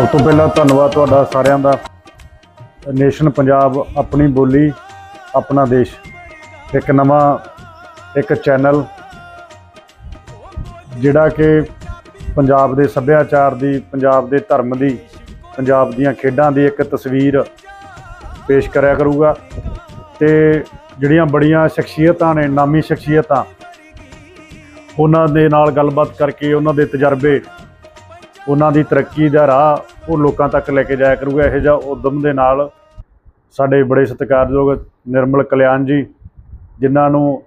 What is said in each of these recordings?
ਸਭ ਤੋਂ ਪਹਿਲਾਂ ਧੰਨਵਾਦ ਤੁਹਾਡਾ ਸਾਰਿਆਂ ਦਾ। ਨੇਸ਼ਨ ਪੰਜਾਬ ਆਪਣੀ ਬੋਲੀ, ਆਪਣਾ ਦੇਸ਼। ਇੱਕ ਨਵਾਂ, ਇੱਕ ਚੈਨਲ ਜਿਹੜਾ ਕਿ ਪੰਜਾਬ ਦੇ ਸੱਭਿਆਚਾਰ ਦੀ, ਪੰਜਾਬ ਦੇ ਧਰਮ ਦੀ, ਪੰਜਾਬ ਦੀਆਂ ਖੇਡਾਂ ਦੀ ਇੱਕ ਤਸਵੀਰ ਪੇਸ਼ ਕਰਿਆ ਕਰੂਗਾ। ਤੇ ਜਿਹੜੀਆਂ ਬੜੀਆਂ ਸ਼ਖਸੀਅਤਾਂ ਨੇ, ਨਾਮੀ ਸ਼ਖਸੀਅਤਾਂ, ਉਹਨਾਂ ਦੇ ਨਾਲ ਗੱਲਬਾਤ ਕਰਕੇ, ਉਹਨਾਂ ਦੇ ਤਜਰਬੇ ਉਹਨਾਂ ਦੀ ਤਰੱਕੀ ਦਾ ਰਾਹ ਉਹ ਲੋਕਾਂ ਤੱਕ ਲੈ ਕੇ ਜਾਇਆ ਕਰੂਗਾ। ਇਹੋ ਜਿਹਾ ਉਦਮ ਦੇ ਨਾਲ ਸਾਡੇ ਬੜੇ ਸਤਿਕਾਰਯੋਗ ਨਿਰਮਲ ਕਲਿਆਣ ਜੀ, ਜਿਨ੍ਹਾਂ ਨੂੰ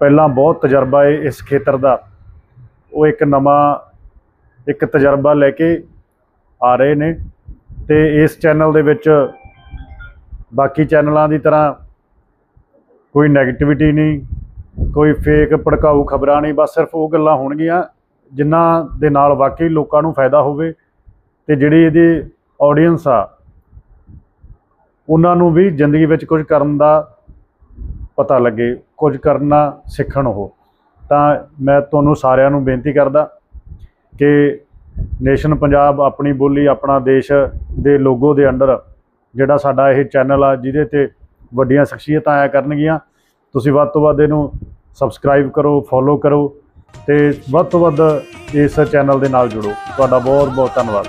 ਪਹਿਲਾਂ ਬਹੁਤ ਤਜਰਬਾ ਹੈ ਇਸ ਖੇਤਰ ਦਾ। ਉਹ ਇੱਕ ਨਵਾਂ, ਇੱਕ ਤਜਰਬਾ ਲੈ ਕੇ ਆ ਰਹੇ ਨੇ ਤੇ ਇਸ ਚੈਨਲ ਦੇ ਵਿੱਚ ਬਾਕੀ ਚੈਨਲਾਂ ਦੀ ਤਰ੍ਹਾਂ ਕੋਈ ਨੈਗੇਟਿਵਿਟੀ ਨਹੀਂ, ਕੋਈ ਫੇਕ ਭੜਕਾਊ ਖਬਰਾਂ ਨਹੀਂ, ਬਸ ਸਿਰਫ ਉਹ ਗੱਲਾਂ ਹੋਣਗੀਆਂ। ਜਿਨ੍ਹਾਂ ਦੇ ਨਾਲ ਵਾਕਈ ਲੋਕਾਂ ਨੂੰ ਫਾਇਦਾ ਹੋਵੇ ਤੇ ਜਿਹੜੀ ਇਹਦੀ ਆਡੀਅנס ਆ, ਉਹਨਾਂ ਨੂੰ ਵੀ ਜ਼ਿੰਦਗੀ ਵਿੱਚ ਕੁਝ ਕਰਨ ਦਾ ਪਤਾ ਲੱਗੇ, ਕੁਝ ਕਰਨਾ ਸਿੱਖਣ ਉਹ। ਤਾਂ ਮੈਂ ਤੁਹਾਨੂੰ ਸਾਰਿਆਂ ਨੂੰ ਬੇਨਤੀ ਕਰਦਾ ਕਿ ਨੇਸ਼ਨ ਪੰਜਾਬ ਆਪਣੀ ਬੋਲੀ, ਆਪਣਾ ਦੇਸ਼ ਦੇ ਲੋਗੋ ਦੇ ਅੰਡਰ ਜਿਹੜਾ ਸਾਡਾ ਇਹ ਚੈਨਲ ਆ, ਜਿਹਦੇ ਤੇ ਵੱਡੀਆਂ ਸ਼ਖਸੀਅਤਾਂ ਆਇਆ ਕਰਨਗੀਆਂ, ਤੁਸੀਂ ਵੱਧ ਤੋਂ ਵੱਧ ਇਹਨੂੰ ਸਬਸਕ੍ਰਾਈਬ ਕਰੋ ਫੋਲੋ ਕਰੋ ਤੇ ਵੱਧ ਤੋਂ ਵੱਧ ਇਸ ਚੈਨਲ ਦੇ ਨਾਲ ਜੁੜੋ। ਤੁਹਾਡਾ ਬਹੁਤ ਬਹੁਤ ਧੰਨਵਾਦ।